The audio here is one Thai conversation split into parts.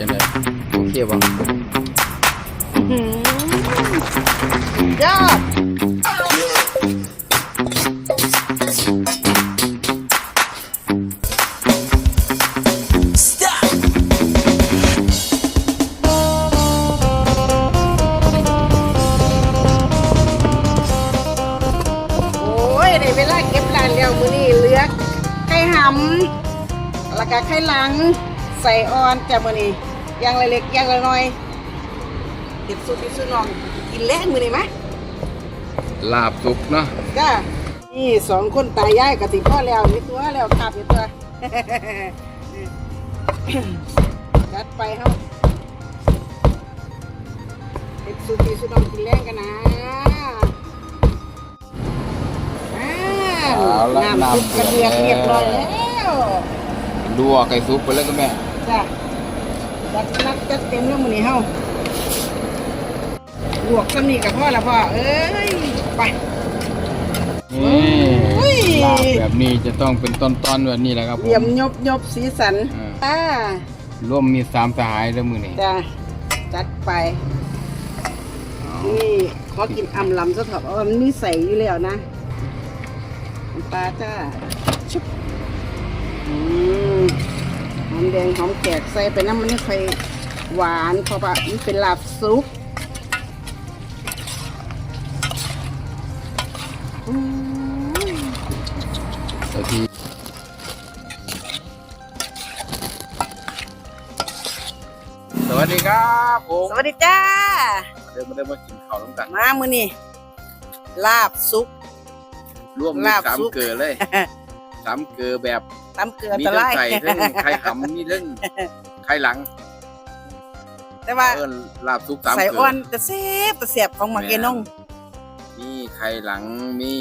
จังไดเคบ่ยอดโอ้ยได้เวลาเก็บร้านแล้วมือนี้เหลือไข่หำแล้วก็ไข่หลัง ใส่ออนจ้ะมื้อนี้อย่างละเล็กอย่างละน้อยเก็บสูตรที่ซื้อน้องกินแรงมื้อนี้ไหมลาบสุกเนาะก็นี่สองคนตายายกติพ่อแล้วมีตัวแล้วขับมีตัวจัดไปเฮาเด็กสุกีสุดองกินแรงกันนะอ้าวน้ำซุปกระเดียกเรียบร้อยแล้วลวกไก่สุกไปแล้วก็แม่ จ้ะจัดหนักจัดเต็มแล้วมื้อนี้เฮาลวกซ้ำนี่กับพ่อละพ่อเอ้ยไปนี่อุ้ยลาบแบบนี้จะต้องเป็นตอนๆแบบนี้แหละครับผเหลี่ยม มยบยบสีสันอ่าอ่าร่วมมีสามสหายแล้วมือนี่จ้ะจัดไป นี่ขอกินอำลำซะเถอะเพราะว่ามันมีใส่อยู่แล้วนะน้ำปลาจ้าชุบอืมห อมแดงหอมแขกใส่ไปน้ำมันไม่ค่อยหวานเพราะว่ามันเป็นลาบซุปอืมตัวทีสวัสดีครับผมสวัสดีจ้า เดินมาเดินมากินข้าวน้ำกันมามือนี่ลาบซุปร่วมมีลาบสามสุกเกลือเลย สามเกลือแบบ ตำเกลือมีตะทั้ไลงไข่ทั้งไข่หำมีทั้งไข่หลังแต่ว่าเอิ้นลาบสุกสามใส่เกลือ่อนจะเสียบจะเสียบของมาเกนงมีไข่หลังมี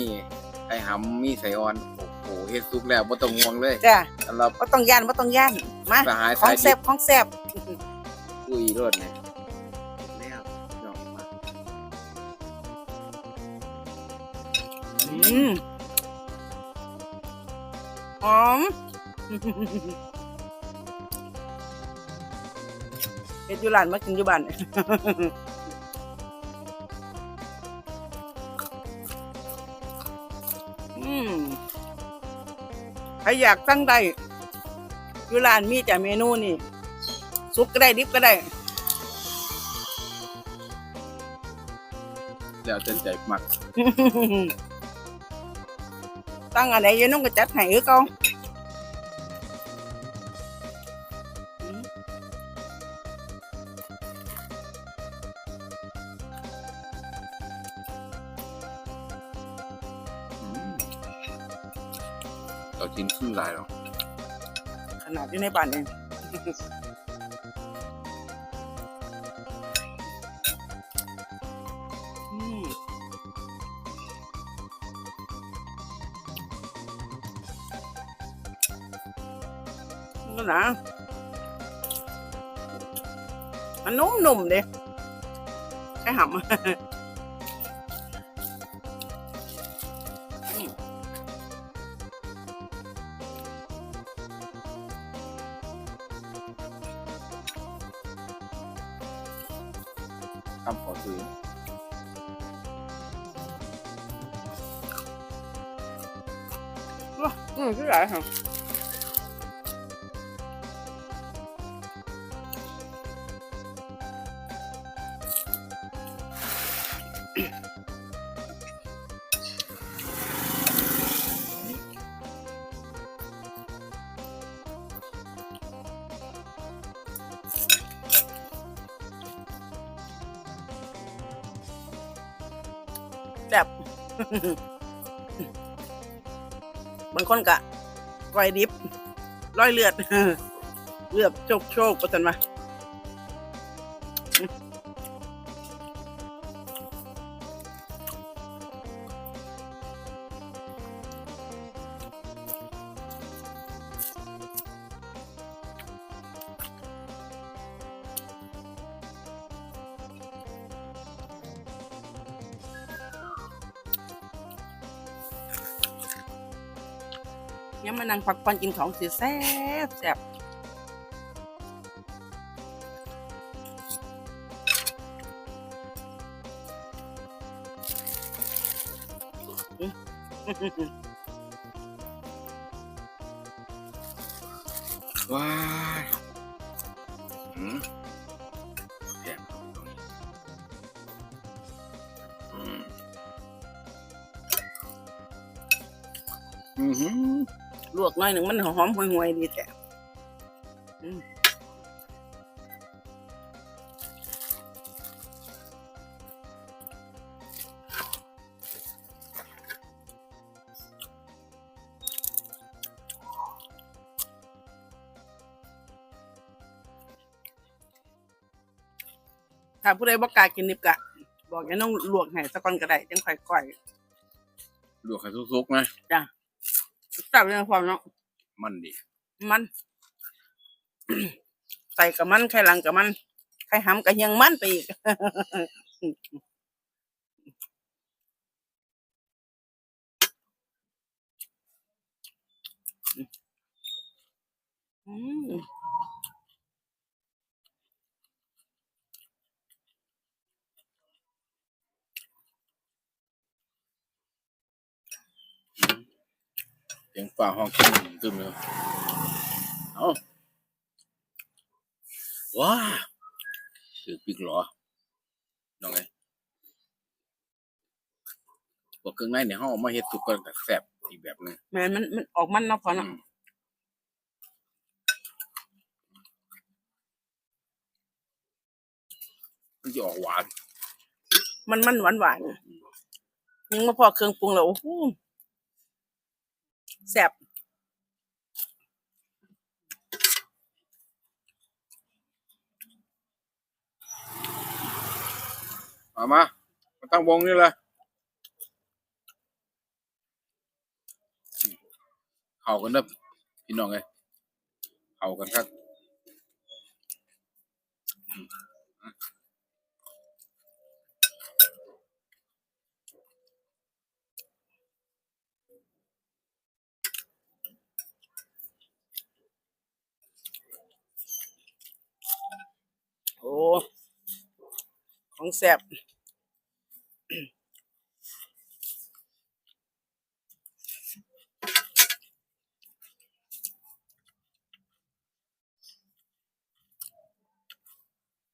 ไข่หำมีไส้อ่อนโอ้โหเฮ็ดสุกแล้วบ่ต้องห่วงเลยจ้ะสำหรับว่าต้องย่านว่าต้องย่านมาสหายของสายแซ่ดิบบของแซ่บคุยรถเนี่ยแล้วยอมมาอืม หอมเฮ็ดอยู่ร้านมากินอยู่บ้านอืมใครอยากสั่งได้อยู่ร้านมีแต่เมนูนี่สุกก็ได้ดิบก็ได้แล้วเต็มใจมักตั้งอันไหนยายน้องก็ จัดให้คือเก่าอืมเรากินขึ้นหลายแล้วขนาดอยู่ในบ้านเอง นั่นนะมันนุ่มๆเด้ใช่หำอืมคำขอซื้ออืมคือไรเห บางคนกะไกวดิบร้อยเลือด เลือดโชคโชคประจันมา ยังมานั่งพักผ่อนกินของเสีแซ่บแซ่บว้าวอแซ่บอืมอืม ลวกหน่อยหนึ่งมันหอมห่วยๆดีแต่อืมถ้าผู้ใดบ่กล้ากินดิบกะ บอกอย่าน้องลวกให้สักก่อนก็ได้จังค่อยก่อยลวกให้สุกๆนะจ้ะ จับเรื่องความเนาะมันดีมัน ใส่กับมันไข่หลังกับมันไข่หำกับยังมันไปอีกอืม เสียงฟ้าห้องตึ้มตึ้มเลยเอาว้าถือปิกเหรอน้องไงพวกเครื่องในเนี่ยเขาเอามาเฮ็ดสุกก็แซ่บอีกแบบหนึงแม่นมันมันออกมันเนาะพอเนาะอืมมันจะออกหวาน มันมันหวานหวานๆยังมาพอเครื่องปรุงแล้วโอ้โห แซ่บมามามาตั้งวงนี่เลยเข้ากันเด้อพี่น้องเลยเข้ากันครับ ของแซ่บ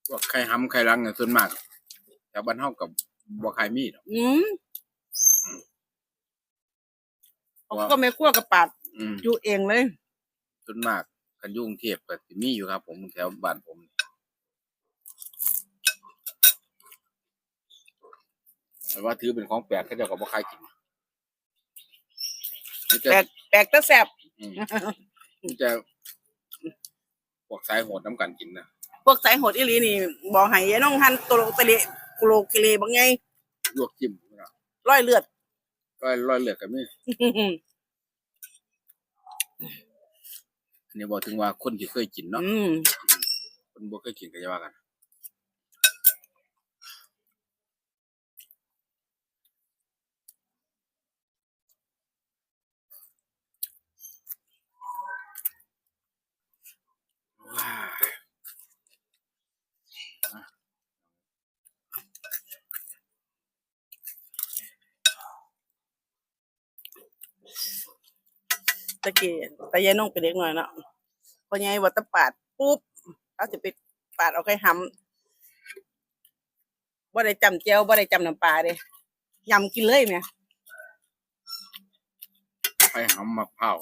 พวกไข่ห้ำไข่ลังเนี่ยส่วนมากแถวบ้านเฮากับบ่ไข่มีดอกอืมเพราะว่าก็ไม่คั่วกับปาดอืมอยู่เองเลย ส่วนมากกันอยุ่กรุงเทพก็สิมีอยู่ครับ ผมแถวบ้านผม แต่ว่าถือเป็นของแปลกเขาเจ้าก็บ่ใครกินนี่จะแปลกแปลกแต่แซ่บอืมนี่จะพวกสายโหดน้ำกันกินนะพวกสายโหดอีหลีนี่บอกให้ยายน้องหันตัวโลตะเลกุโลกิเลบางไงลวกจิ้มนะร้อยเลือด ร้อยร้อยเลือดก็มี อันนี้บอกถึงว่าคนที่เคยกินเนาะอืมคนบ่เคยกินก็จะว่ากัน ตะกี้แต่ยายน้องเป็นเด็กหน่อยเนาะพอยายวัดตะปาดปุ๊บเขาจะไปปาดเอาไข่หำบ่ได้จำเจียวบ่ได้จำน้ำปลาเด้ยำกินเลยแหม่ไข่หำมะพร้าว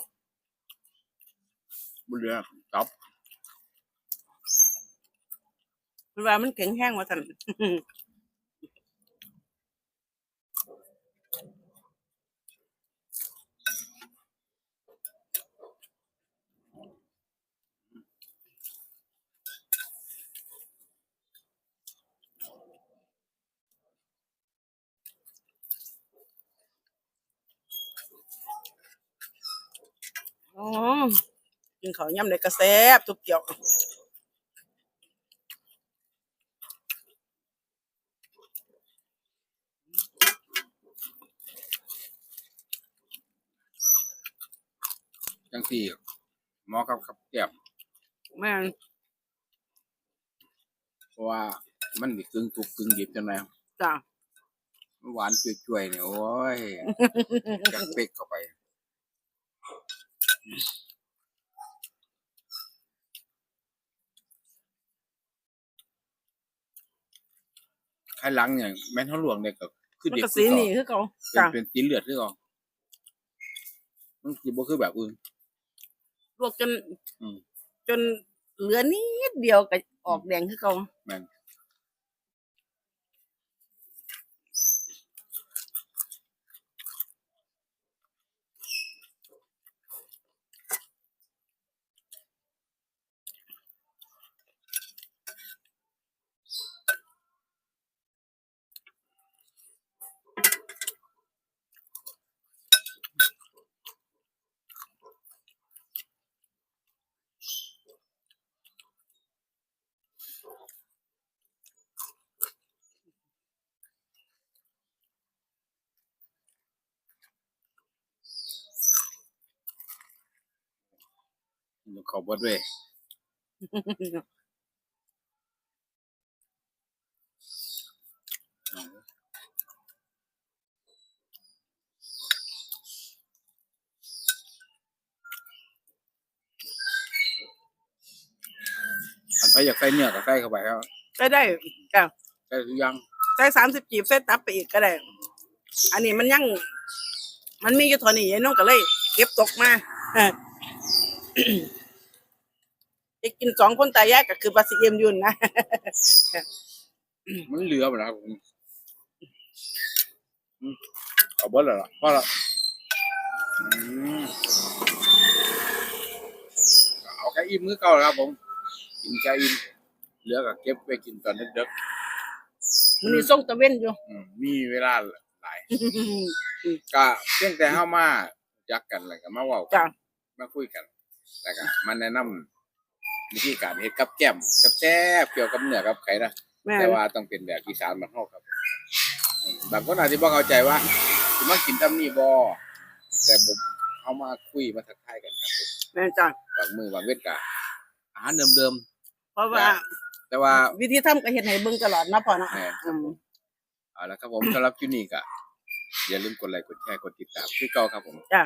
บุเรือจับมันว่ามันแข็งแห้งว่าซั่น อ๋อกินข้าวยำได้กระแซบทุกเกี่ยวจังสี่หมอกับกับแก้มแม่นเพราะว่ามันมีกึ่งทุกกึ่งดิบจังไงจ้ะหวานจ่วยๆเนี่ยโอ้ย จักเป๊กเข้าไป ไข่หลังเนี่ยแม่นเท่าหลวงเนี่ยก็คือมันเด็กก็คืสีอเก่านี่คือเขาเป็นจ้ะเป็นสีเลือดคือเก่ามันคือบ่คือแบบอื่น ลวกจนอืม จนเหลือนิดเดียวก็ออกแดงคือเขาแม่น มันเขาบดด้วยอันไปอยากใส่เนื้อก็ใส่เข้าไปครับได้ได้จ้ะใส่ทุกอย่างใส่สามสิบจีบใส่ตับไปอีกก็ได้ อันนี้มันยัง มันมีอยู่เท่านี้ยายน้องก็เลย เก็บตกมา เออจะกินสองคนตายายก็คือบาซิเอ็มยุนนะ มันเหลือหมดแล้วครับผมอืมเอาเบดแล้วล่ะพอละอืมเอาแค่อิ่มมือเก่าแล้วครับผมกินแค่อิ่มเหลือก็เก็บไปกินตอนดึกมันนี่ส่งตะเว้นอยู่ ๆอืมมีเวลาหลาย ก็เพียงแต่เฮามาจักกันแล้วก็มาเว้ากัจ้ะ นมาคุยกัน แล้วก็มาแนะนำ วิธีการเฮ็ดกับแก้มกับแซ่บเกี่ยวกับเนื้อกับไข่นะแม่น แต่ว่าต้องเป็นแบบอีสานบ้านเฮาครับอืมบางคนอาจจะบ่เข้าใจว่าสิมากินตำนี้บ่แต่ผมเฮามาคุยมาทักทายกันครับผมแม่นจ้ะบางมื้อบางเวทก็อาหารเดิมเพราะว่าๆแต่ว่า วิธีทำก็เห็นให้เบิ่งตลอดนะพ่อเนาะแม่น อืมเอาละครับผมสำหรับคลิปนี้ก็อย่าลืมกดไลค์กดแชร์กดติดตามคือเก่าครับผมจ้ะ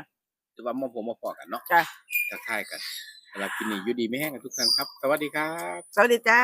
หรือว่ามาผมมาพอกันเนาะจ้ะ ทักทายกัน สำหรับกินนี่อยู่ดีไม่แห้งกันทุกท่านครับ สวัสดีครับ สวัสดีจ้า